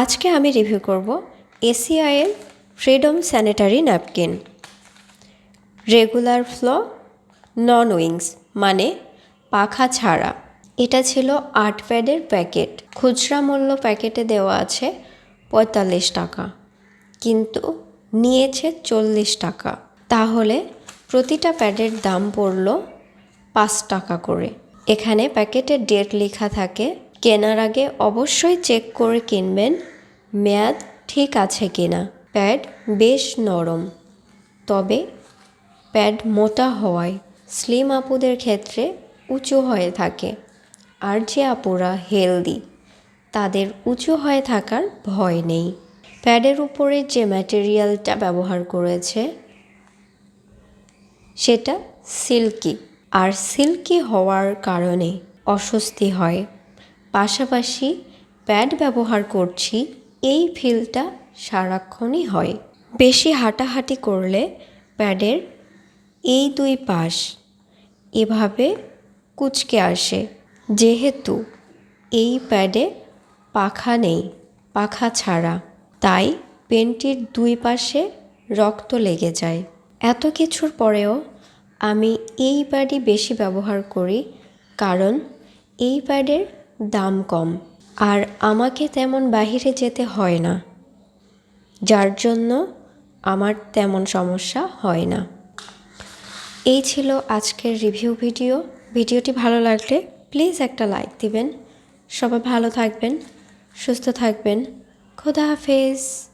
আজকে আমি রিভিউ করব A C I L freedom sanitary napkin regular flow non wings মানে পাখা ছাড়া। এটা ছিল আট প্যাডের প্যাকেট। খুচরা মূল্য প্যাকেটে দেওয়া আছে পঁয়তাল্লিশ টাকা। কিন্তু নিয়েছে চল্লিশ টাকা। তাহলে প্রতিটা প্যাডের দাম পড়ল পাঁচ টাকা করে। এখানে প্যাকেটের ডেট লেখা থাকে কেনার আগে অবশ্যই চেক করে কিনবেন, মেয়াদ ঠিক আছে কিনা। প্যাড বেশ নরম। তবে প্যাড মোটা হওয়ায় স্লিম আপুদের ক্ষেত্রে উঁচু হয়ে থাকে। আর যে আপুরা হেলদি, তাদের উঁচু হয়ে থাকার ভয় নেই। প্যাডের উপরে যে ম্যাটেরিয়ালটা ব্যবহার করেছে, সেটা সিল্কি। আর সিল্কি হওয়ার কারণে অস্বস্তি হয়। পাশাপাশি প্যাড ব্যবহার করছি, এই ফিলটা সারাক্ষণই হয়। বেশি হাঁটাহাঁটি করলে প্যাডের এই দুই পাশ এভাবে কুচকে আসে। যেহেতু এই প্যাডে পাখা নেই, পাখা ছাড়া, তাই পেনটির দুই পাশে রক্ত লেগে যায়। এত কিছুর পরেও আমি এই প্যাডই বেশি ব্যবহার করি, কারণ এই প্যাডের দাম কম। আর আমাকে তেমন বাহিরে যেতে হয় না। যার জন্য আমার তেমন সমস্যা হয় না। এই ছিল আজকের রিভিউ ভিডিও। ভিডিওটি ভালো লাগলে প্লিজ একটা লাইক দিবেন। সবাই ভালো থাকবেন, সুস্থ থাকবেন। খোদা হাফেজ।